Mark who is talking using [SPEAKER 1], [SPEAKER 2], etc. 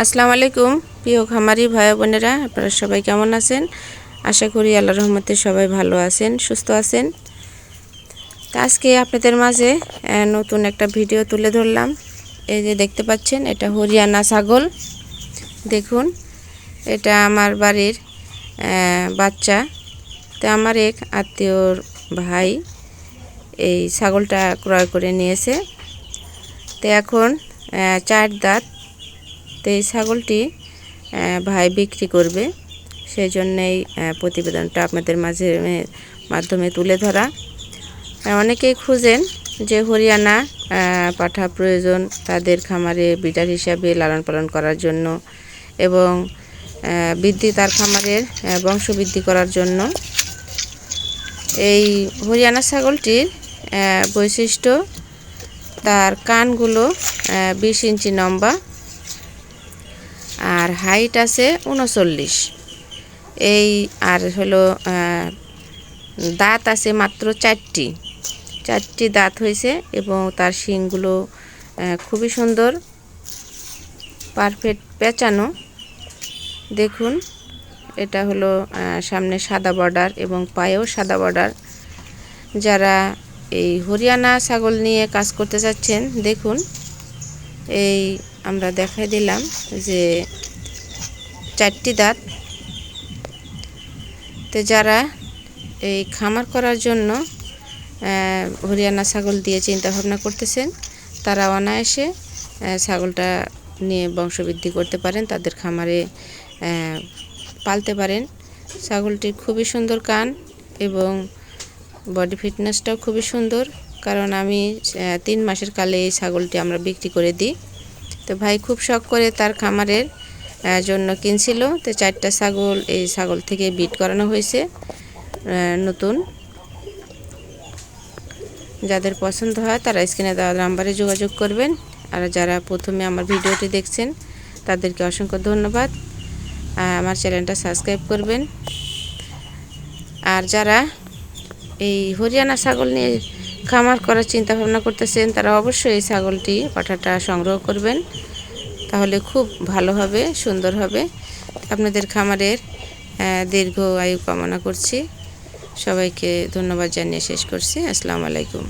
[SPEAKER 1] আসসালামু আলাইকুম। প্রিয় খামারি ভাই বোনেরা, আপনারা সবাই কেমন আছেন? আশা করি আল্লাহ রহমতে সবাই ভালো আছেন, সুস্থ আছেন। তা আজকে আপনাদের মাঝে নতুন একটা ভিডিও তুলে ধরলাম। এই যে দেখতে পাচ্ছেন, এটা হরিয়ানা ছাগল। দেখুন, এটা আমার বাড়ির বাচ্চা। তো আমার এক আত্মীয়র ভাই এই ছাগলটা ক্রয় করে নিয়েছে। তো এখন চার দাঁত তো এই ছাগলটি ভাই বিক্রি করবে। সেই জন্যেই প্রতিবেদনটা আপনাদের মাঝে মাধ্যমে তুলে ধরা। অনেকেই খুঁজেন যে হরিয়ানা পাঠা প্রয়োজন তাদের খামারে বিটার হিসাবে লালন পালন করার জন্য এবং বৃদ্ধি তার খামারের বংশবৃদ্ধি করার জন্য। এই হরিয়ানা ছাগলটির বৈশিষ্ট্য, তার কানগুলো বিশ ইঞ্চি লম্বা আর হাইট আছে উনচল্লিশ। এই আর হলো দাঁত আছে মাত্র চারটি। চারটি দাঁত হয়েছে এবং তার শিংগুলো খুবই সুন্দর পারফেক্ট পেঁচানো। দেখুন, এটা হলো সামনে সাদা বর্ডার এবং পায়েও সাদা বর্ডার যারা এই হরিয়ানা ছাগল নিয়ে কাজ করতে চাচ্ছেন দেখুন, এই আমরা দেখাই দিলাম যে চারটি দাঁত। তো যারা এই খামার করার জন্য হরিয়ানা ছাগল দিয়ে চিন্তা ভাবনা করতেছেন, তারা অনায়াসে ছাগলটা নিয়ে বংশবৃদ্ধি করতে পারেন, তাদের খামারে পালতে পারেন। ছাগলটির খুবই সুন্দর কান এবং বডি ফিটনেসটাও খুবই সুন্দর, কারণ আমি তিন মাসের কালে এই ছাগলটি আমরা বিক্রি করে দিই। তো ভাই খুব শখ করে তার খামারের জন্য কিনছিল। তো চারটা ছাগল, এই ছাগল থেকে বিট করানো হয়েছে নতুন। যাদের পছন্দ হয় তারা স্ক্রিনে দেওয়া নাম্বারে যোগাযোগ করবেন। আর যারা প্রথমে আমার ভিডিওটি দেখছেন, তাদেরকে অসংখ্য ধন্যবাদ। আমার চ্যানেলটা সাবস্ক্রাইব করবেন। আর যারা এই হরিয়ানা ছাগল নিয়ে খামার করার চিন্তা ভাবনা করতেছেন, তারা অবশ্যই এই ছাগলটি, পাঠাটা সংগ্রহ করবেন। তাহলে খুব ভালো হবে, সুন্দর হবে। আপনাদের খামারের দীর্ঘ আয়ু কামনা করছি। সবাইকে ধন্যবাদ জানিয়ে শেষ করছি। আসসালামু আলাইকুম।